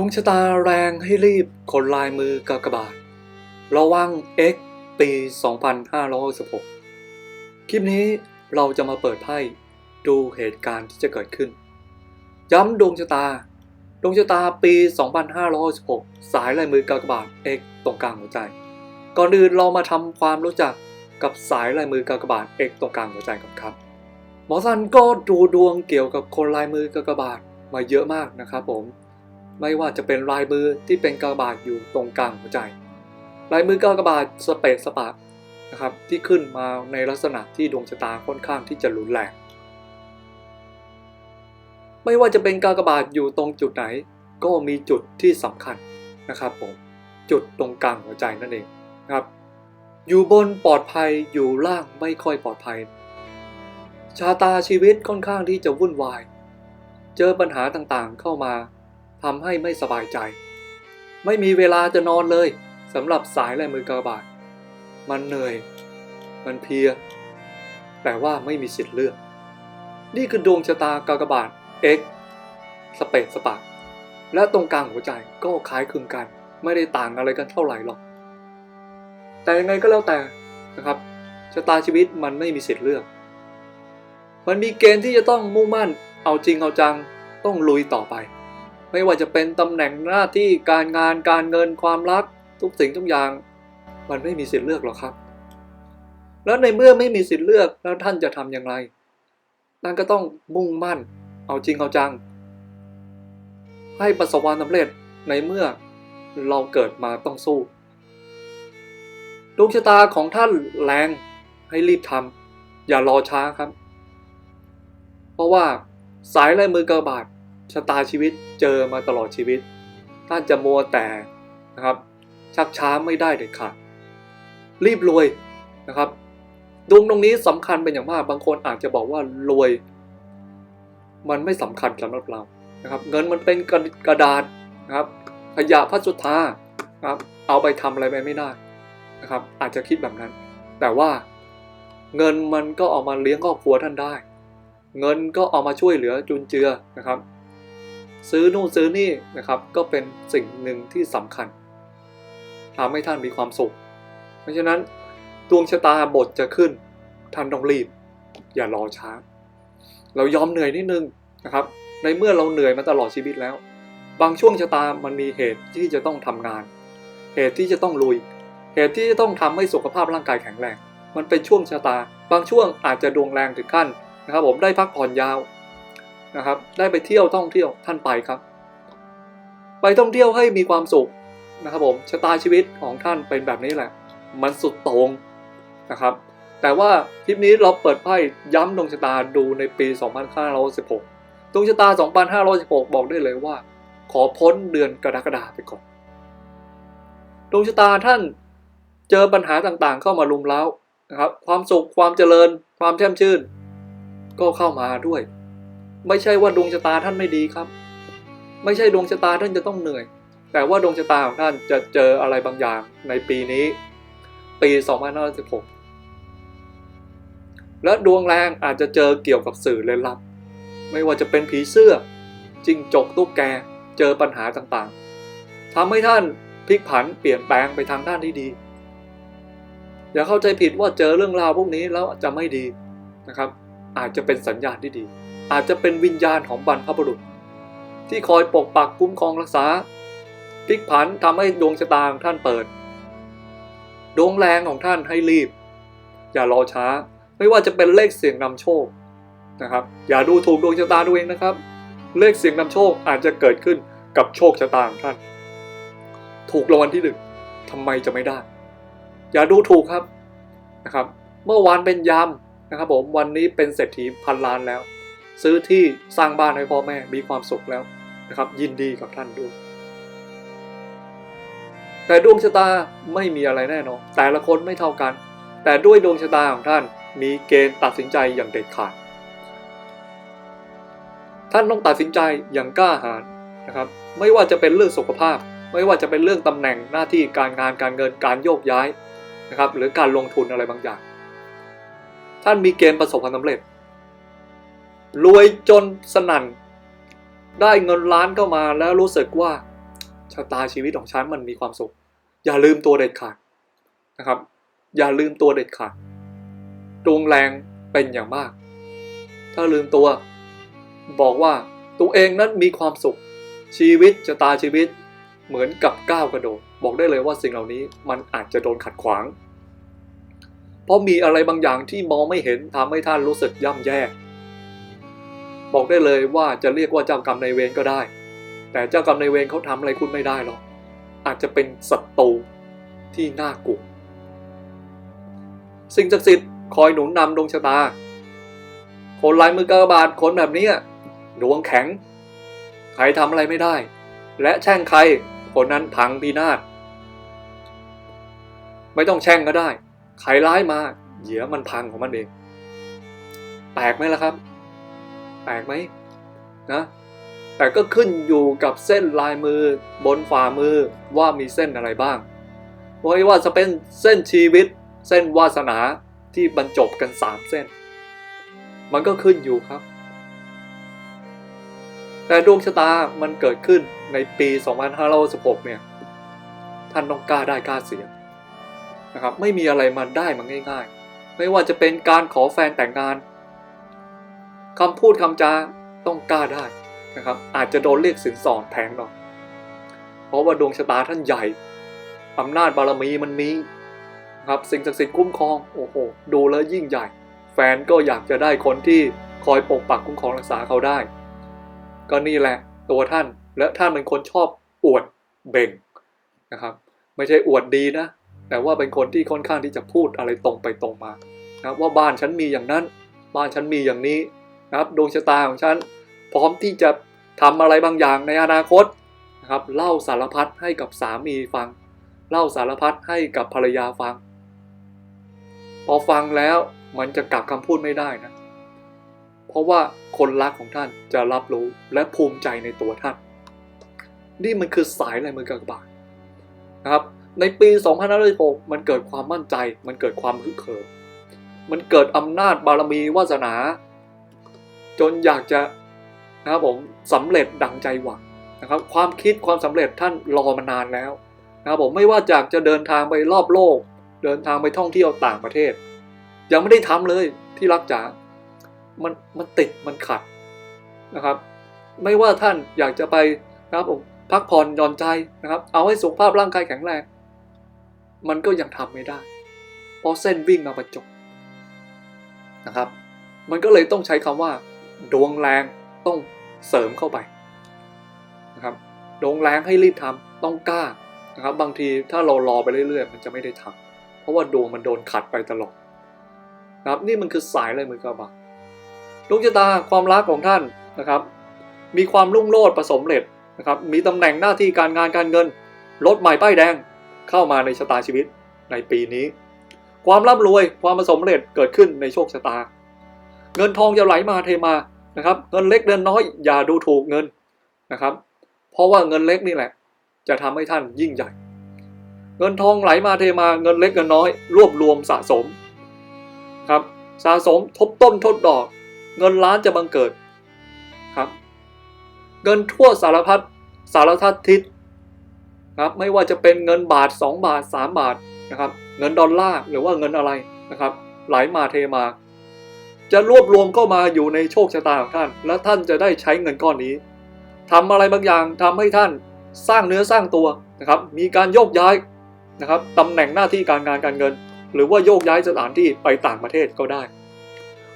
ดวงชะตาแรงให้รีบคนลายมือกากบาท ระวัง X ปี 2566 คลิปนี้เราจะมาเปิดไพ่ดูเหตุการณ์ที่จะเกิดขึ้น ย้ำดวงชะตา ดวงชะตาปี 2566 สายลายมือกากบาท X ตรงกลางหัวใจ ก่อนอื่นเรามาทำความรู้จักกับสายลายมือกากบาท X ตรงกลางหัวใจก่อนครับ หมอซันก็ดูดวงเกี่ยวกับคนลายมือกากบาทมาเยอะมากนะครับผม ไม่ว่าจะเป็นลายมือที่เป็นกากบาทอยู่ตรงกลางหัวใจ ลายมือกากบาทสเปซสปะนะครับที่ขึ้นมาในลักษณะที่ดวงชะตาค่อนข้างที่จะรุนแรง ไม่ว่าจะเป็นกากบาทอยู่ตรงจุดไหน ก็มีจุดที่สำคัญนะครับผมจุดตรงกลางหัวใจนั่นเองครับ อยู่บนปลอดภัยอยู่ล่างไม่ค่อยปลอดภัย ชาตาชีวิตค่อนข้างที่จะวุ่นวาย เจอปัญหาต่างๆเข้ามา ทำให้ไม่สบายใจ ไม่มีเวลาจะนอนเลยสำหรับสายลายมือกากบาท มันเหนื่อย มันเพีย แต่ว่าไม่มีสิทธิ์เลือก นี่คือดวงชะตากากบาท X สเปซสปะและตรงกลางหัวใจก็คล้ายคลึงกัน ไม่ได้ต่างอะไรกันเท่าไหร่หรอก แต่ยังไงก็แล้วแต่นะครับชะตาชีวิตมันไม่มีสิทธิ์เลือก มันมีเกณฑ์ที่จะต้องมุ่งมั่น เอาจริงเอาจัง ต้องลุยต่อไป ไม่ว่าจะเป็นตำแหน่งหน้าที่การงานการเงินความรัก ทุกสิ่งทุกอย่าง มันไม่มีสิทธิ์เลือกหรอกครับ แล้วในเมื่อไม่มีสิทธิ์เลือกแล้วท่านจะทำอย่างไรท่านก็ต้องมุ่งมั่น เอาจริงเอาจัง ให้ประสบความสำเร็จในเมื่อเราเกิดมาต้องสู้ดวงชะตาของท่านแรงให้รีบทำอย่ารอช้าครับ เพราะว่าสายลายมือกระบาด ชะตาชีวิตเจอมาตลอดชีวิต ท่านจะมัวแต่นะครับ ชักช้าไม่ได้เด็ดขาดรีบรวยนะครับดวงตรงนี้สำคัญเป็นอย่างมากบางคนอาจจะบอกว่ารวย มันไม่สำคัญสำหรับเรานะครับ เงินมันเป็นกระกระดาษนะครับขยะพัสุธาครับเอาไปทำอะไรไปไม่ได้นะครับ อาจจะคิดแบบนั้น แต่ว่าเงินมันก็เอามาเลี้ยงครอบครัวท่านได้ เงินก็เอามาช่วยเหลือจุนเจือนะครับ ซื้อนู่นซื้อนี่นะครับก็เป็นสิ่งหนึ่งที่สำคัญทำให้ท่านมีความสุข เพราะฉะนั้นดวงชะตาบทจะขึ้นท่านต้องรีบ อย่ารอช้า เรายอมเหนื่อยนิดนึงนะครับ ในเมื่อเราเหนื่อยมาตลอดชีวิตแล้ว บางช่วงชะตามันมีเหตุที่จะต้องทำงาน เหตุที่จะต้องลุย เหตุที่จะต้องทำให้สุขภาพร่างกายแข็งแรง มันเป็นช่วงชะตา บางช่วงอาจจะดวงแรงถึงขั้นนะครับ ผมได้พักผ่อนยาว นะครับ ได้ไปเที่ยวท่องเที่ยวท่านไปครับ ไปท่องเที่ยวให้มีความสุขนะครับผมชะตาชีวิตของท่านเป็นแบบนี้แหละ มันสุดโต่งนะครับ แต่ว่าคลิปนี้เราเปิดไพ่ย้ำดวงชะตาดูในปี 2516 ดวงชะตา 2516 บอกได้เลยว่า ขอพ้นเดือนกรกฎาไปก่อนดวงชะตาท่านเจอปัญหาต่างๆ เข้ามาลุมเล้านะครับ ความสุขความเจริญ ความแช่มชื่น ก็เข้ามาด้วย ไม่ใช่ว่าดวงชะตาท่านไม่ดีครับ ไม่ใช่ดวงชะตาท่านจะต้องเหนื่อย แต่ว่าดวงชะตาของท่านจะเจออะไรบางอย่างในปีนี้ ปี2516และดวงแรงอาจจะเจอเกี่ยวกับสื่อเล่นลับ ไม่ว่าจะเป็นผีเสื้อจิงจกตุ๊กแกเจอปัญหาต่างๆทำให้ท่านพลิกผันเปลี่ยนแปลงไปทางด้านที่ดีอย่าเข้าใจผิดว่าเจอเรื่องราวพวกนี้แล้วจะไม่ดีนะครับ อาจจะเป็นสัญญาณที่ดี อาจจะเป็นวิญญาณของบรรพบุรุษ ที่คอยปกปักคุ้มครองรักษาพลิกผันทำให้ดวงชะตาของท่านเปิด ดวงแรงของท่านให้รีบ อย่ารอช้า ไม่ว่าจะเป็นเลขเสียงนำโชคนะครับ อย่าดูถูกดวงชะตาตัวเองนะครับ เลขเสียงนำโชคอาจจะเกิดขึ้นกับโชคชะตาของท่าน ถูกรางวัลที่หนึ่งทำไมจะไม่ได้ อย่าดูถูกครับนะครับ เมื่อวานเป็นยามนะครับผมวันนี้เป็นเศรษฐีพันล้านแล้ว ซื้อที่สร้างบ้านให้พ่อแม่มีความสุขแล้วนะครับ ยินดีกับท่านด้วย แต่ดวงชะตาไม่มีอะไรแน่นอนแต่ละคนไม่เท่ากัน แต่ด้วยดวงชะตาของท่านมีเกณฑ์ตัดสินใจอย่างเด็ดขาด ท่านต้องตัดสินใจอย่างกล้าหาญนะครับ ไม่ว่าจะเป็นเรื่องสุขภาพ ไม่ว่าจะเป็นเรื่องตำแหน่งหน้าที่การงานการเงินการโยกย้ายนะครับ หรือการลงทุนอะไรบางอย่าง ท่านมีเกณฑ์ประสบความสำเร็จ รวยจนสนั่น ได้เงินล้านเข้ามาแล้วรู้สึกว่าชะตาชีวิตของฉันมันมีความสุข อย่าลืมตัวเด็ดขาดนะครับ อย่าลืมตัวเด็ดขาดดวงแรงเป็นอย่างมาก ถ้าลืมตัว บอกว่าตัวเองนั้นมีความสุข ชีวิตชะตาชีวิตเหมือนกับก้าวกระโดด บอกได้เลยว่าสิ่งเหล่านี้มันอาจจะโดนขัดขวาง เพราะมีอะไรบางอย่างที่มองไม่เห็นทำให้ท่านรู้สึกย่ำแย่ บอกได้เลยว่าจะเรียกว่าเจ้ากรรมนายเวรก็ได้ แต่เจ้ากรรมนายเวรเขาทำอะไรคุณไม่ได้หรอกอาจจะเป็นศัตรูที่น่ากลัวสิ่งศักดิ์สิทธิ์คอยหนุนนำดวงชะตา คนลายมือกระบาดคนแบบนี้ดวงแข็ง ใครทำอะไรไม่ได้ และแช่งใครคนนั้นพังพินาศไม่ต้องแช่งก็ได้ ใครร้ายมาเดี๋ยมันพังของมันเอง แปลกไหมล่ะครับ ปลกไหมนะแต่ก็ขึ้นอยู่กับเส้นลายมือบนฝ่ามือว่ามีเส้นอะไรบ้างไม่ว่าจะเป็นเส้นชีวิต เส้นวาสนาที่บรรจบกันสามเส้น มันก็ขึ้นอยู่ครับ แต่ดวงชะตามันเกิดขึ้นในปี 2516เนี่ย ท่านต้องกล้าได้กล้าเสียนะครับ ไม่มีอะไรมันได้มาง่าย ๆ ไม่ว่าจะเป็นการขอแฟนแต่งงาน คำพูดคำจาต้องกล้าได้นะครับ อาจจะโดนเรียกสินสอดแพงหน่อยเพราะว่าดวงชะตาท่านใหญ่อำนาจบารมีมันมีนะครับสิ่งศักดิ์สิทธิ์คุ้มครองโอ้โหดูแล้วยิ่งใหญ่ แฟนก็อยากจะได้คนที่คอยปกปักคุ้มครองรักษาเขาได้ ก็นี่แหละตัวท่านและท่านเป็นคนชอบอวดเบ่งนะครับ ไม่ใช่อวดดีนะ แต่ว่าเป็นคนที่ค่อนข้างที่จะพูดอะไรตรงไปตรงมานะว่าบ้านฉันมีอย่างนั้น บ้านฉันมีอย่างนี้ นะครับดวงชะตาของฉันพร้อมที่จะทำอะไรบางอย่างในอนาคตนะครับเล่าสารพัดให้กับสามีฟัง เล่าสารพัดให้กับภรรยาฟัง พอฟังแล้วมันจะกลับคำพูดไม่ได้นะ เพราะว่าคนรักของท่านจะรับรู้และภูมิใจในตัวท่าน นี่มันคือสายลายมือกากบาทนะครับ ในปี2516มันเกิดความมั่นใจ มันเกิดความฮึกเหิมมันเกิดอำนาจบารมีวาสนา จนอยากจะนะครับผมสำเร็จดังใจหวังนะครับความคิดความสำเร็จท่านรอมานานแล้วนะครับผมไม่ว่าจากจะเดินทางไปรอบโลก เดินทางไปท่องเที่ยวต่างประเทศ ยังไม่ได้ทำเลยที่รักจ๋ามันมันติดมันขัดนะครับ ไม่ว่าท่านอยากจะไปนะครับผมพักผ่อนหย่อนใจนะครับ เอาให้สุขภาพร่างกายแข็งแรง มันก็ยังทำไม่ได้ เพราะเส้นวิ่งมาประจบนะครับ มันก็เลยต้องใช้คำว่า ดวงแรงต้องเสริมเข้าไปนะครับดวงแรงให้รีบทำต้องกล้านะครับ บางทีถ้าเรารอไปเรื่อยๆ มันจะไม่ได้ทำเพราะว่าดวงมันโดนขัดไปตลอดนะครับนี่มันคือสายเลยมือกระบะดวงชะตาความรักของท่านนะครับ มีความรุ่งโรจน์ประสมเร็จนะครับ มีตำแหน่งหน้าที่การงานการเงินรถใหม่ป้ายแดงเข้ามาในชะตาชีวิตในปีนี้ ความร่ำรวยความประสมเร็จเกิดขึ้นในโชคชะตา เงินทองจะไหลมาเทมานะครับ เงินเล็กเงินน้อยอย่าดูถูกเงินนะครับ เพราะว่าเงินเล็กนี่แหละ จะทำให้ท่านยิ่งใหญ่ เงินทองไหลมาเทมาเงินเล็กเงินน้อย รวบรวมสะสมครับสะสมทบต้นทดดอก เงินล้านจะบังเกิดครับเงินทั่วสารพัดสารทัดทิศครับไม่ว่าจะเป็นเงินบาท 2 บาท 3 บาทนะครับเงินดอลลาร์หรือว่าเงินอะไรนะครับไหลมาเทมา จะรวบรวมเข้ามาอยู่ในโชคชะตาของท่าน และท่านจะได้ใช้เงินก้อนนี้ทำอะไรบางอย่างทำให้ท่านสร้างเนื้อสร้างตัวนะครับ มีการโยกย้ายนะครับตำแหน่งหน้าที่การงานการเงิน หรือว่าโยกย้ายสถานที่ไปต่างประเทศก็ได้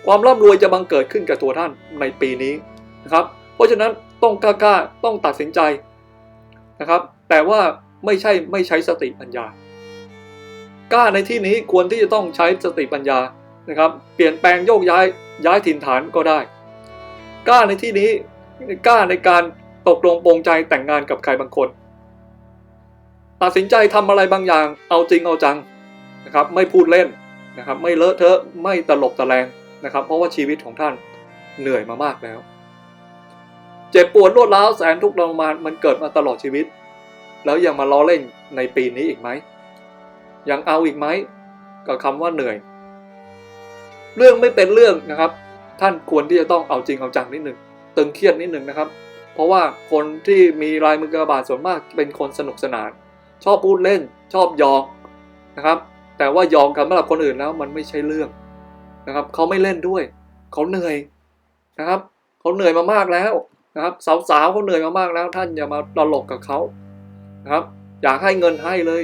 ความร่ำรวยจะบังเกิดขึ้นกับตัวท่านในปีนี้นะครับ เพราะฉะนั้นต้องกล้าๆต้องตัดสินใจนะครับ แต่ว่าไม่ใช่ไม่ใช้สติปัญญากล้าในที่นี้ควรที่จะต้องใช้สติปัญญา นะครับ เปลี่ยนแปลงโยกย้ายย้ายถิ่นฐานก็ได้ กล้าในที่นี้กล้าในการตกลงปรงใจแต่งงานกับใครบางคนตัดสินใจทำอะไรบางอย่าง เอาจริงเอาจังนะครับ ไม่พูดเล่นนะครับ ไม่เลอะเทอะไม่ตลบตะแลงนะครับ เพราะว่าชีวิตของท่านเหนื่อยมามากแล้ว เจ็บปวดรวดร้าวแสนทุกข์ทรมานมันเกิดมาตลอดชีวิต แล้วยังมาล้อเล่นในปีนี้อีกไหมยังเอาอีกไหมกับคำว่าเหนื่อย เรื่องไม่เป็นเรื่องนะครับ ท่านควรที่จะต้องเอาจริงเอาจังนิดหนึ่งตึงเครียดนิดหนึ่งนะครับ เพราะว่าคนที่มีลายมือกระบาดส่วนมากเป็นคนสนุกสนาน ชอบพูดเล่นชอบยอกนะครับ แต่ว่ายอกกันสำหรับคนอื่นแล้วมันไม่ใช่เรื่องนะครับเขาไม่เล่นด้วยเขาเหนื่อยนะครับเขาเหนื่อยมามากแล้วนะครับสาวๆเขาเหนื่อยมามากแล้ว ท่านอย่ามาตลกกับเขานะครับอยากให้เงินให้เลย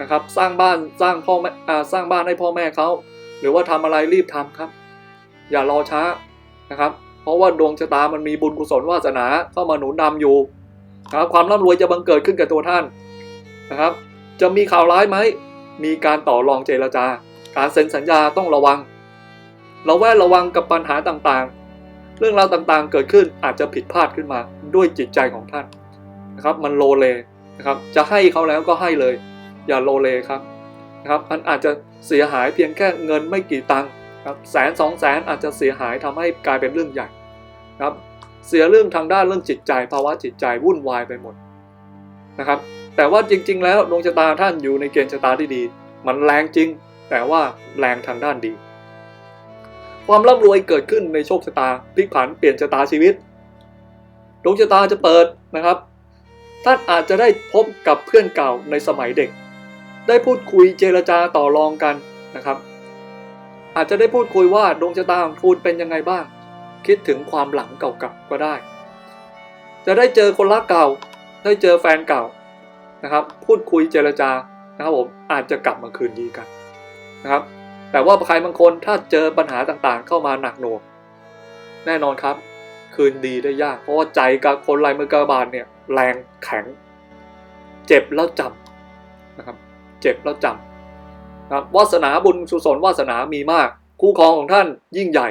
นะครับ สร้างบ้านสร้างพ่อแม่สร้างบ้านให้พ่อแม่เขา รือว่าทำอะไรรีบทำครับ อย่ารอช้านะครับ เพราะว่าดวงชะตามันมีบุญกุศลวาสนาเข้ามาหนุนนำอยู่นะครับความร่ำรวยจะบังเกิดขึ้นกับตัวท่านนะครับ จะมีข่าวร้ายไหมมีการต่อรองเจรจาการเซ็นสัญญาต้องระวังเราแวดระวังกับปัญหาต่างๆ เรื่องราวต่างๆ เกิดขึ้นอาจจะผิดพลาดขึ้นมาด้วยจิตใจของท่านนะครับ มันโลเลนะครับ จะให้เขาแล้วก็ให้เลย อย่าโลเลครับนะครับมันอาจจะ เสียหายเพียงแค่เงินไม่กี่ตังค์ครับแสนสองแสนอาจจะเสียหายทำให้กลายเป็นเรื่องใหญ่ครับเสียเรื่องทางด้านเรื่องจิตใจภาวะจิตใจวุ่นวายไปหมดนะครับ แต่ว่าจริง ๆ แล้วดวงชะตาท่านอยู่ในเกณฑ์ชะตาที่ดี มันแรงจริง แต่ว่าแรงทางด้านดี ความร่ำรวยเกิดขึ้นในโชคชะตาพลิกผันเปลี่ยนชะตาชีวิตดวงชะตาจะเปิดนะครับท่านอาจจะได้พบกับเพื่อนเก่าในสมัยเด็ก ได้พูดคุยเจรจาต่อรองกันนะครับ อาจจะได้พูดคุยว่าดวงชะตาของคุณเป็นยังไงบ้าง คิดถึงความหลังเก่าๆก็ได้ จะได้เจอคนรักเก่า ได้เจอแฟนเก่านะครับ พูดคุยเจรจานะครับผมอาจจะกลับมาคืนดีกันนะครับ แต่ว่าใครบางคนถ้าเจอปัญหาต่างๆ เข้ามาหนักหน่วงแน่นอนครับคืนดีได้ยาก เพราะว่าใจกับคนลายมือกระบาลเนี่ยแรงแข็ง เจ็บแล้วจำนะครับ เจ็บแล้วจำนะครับวาสนาบุญสุศลวาสนามีมาก คู่ครองของท่านยิ่งใหญ่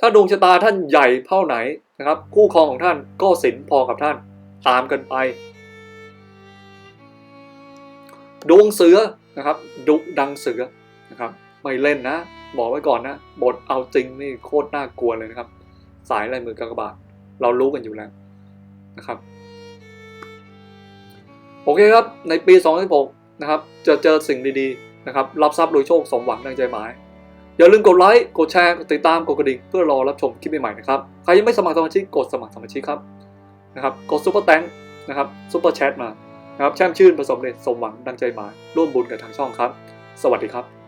ถ้าดวงชะตาท่านใหญ่เท่าไหนนะครับ คู่ครองของท่านก็สินพอกับท่านตามกันไป ดวงเสือนะครับดุดังเสือนะครับ ไม่เล่นนะ บอกไว้ก่อนนะบทเอาจริงนี่โคตรน่ากลัวเลยนะครับ สายลายมือกากบาทเรารู้กันอยู่แล้วนะครับ โอเคครับ ในปี 2016 นะครับ จะเจอสิ่งดีๆ นะครับ รับทรัพย์โดยโชคสมหวังดังใจหมาย อย่าลืมกดไลค์ กดแชร์ กดติดตาม กดกระดิ่ง เพื่อรอรับชมคลิปใหม่ๆ นะครับ ใครยังไม่สมัครสมาชิก กดสมัครสมาชิกครับ นะครับ กดซุปเปอร์แตงนะครับซุปเปอร์แชทมา นะครับ แช่มชื่นผสมเดชสมหวังดังใจหมาย ร่วมบุญกับทางช่องครับ สวัสดีครับ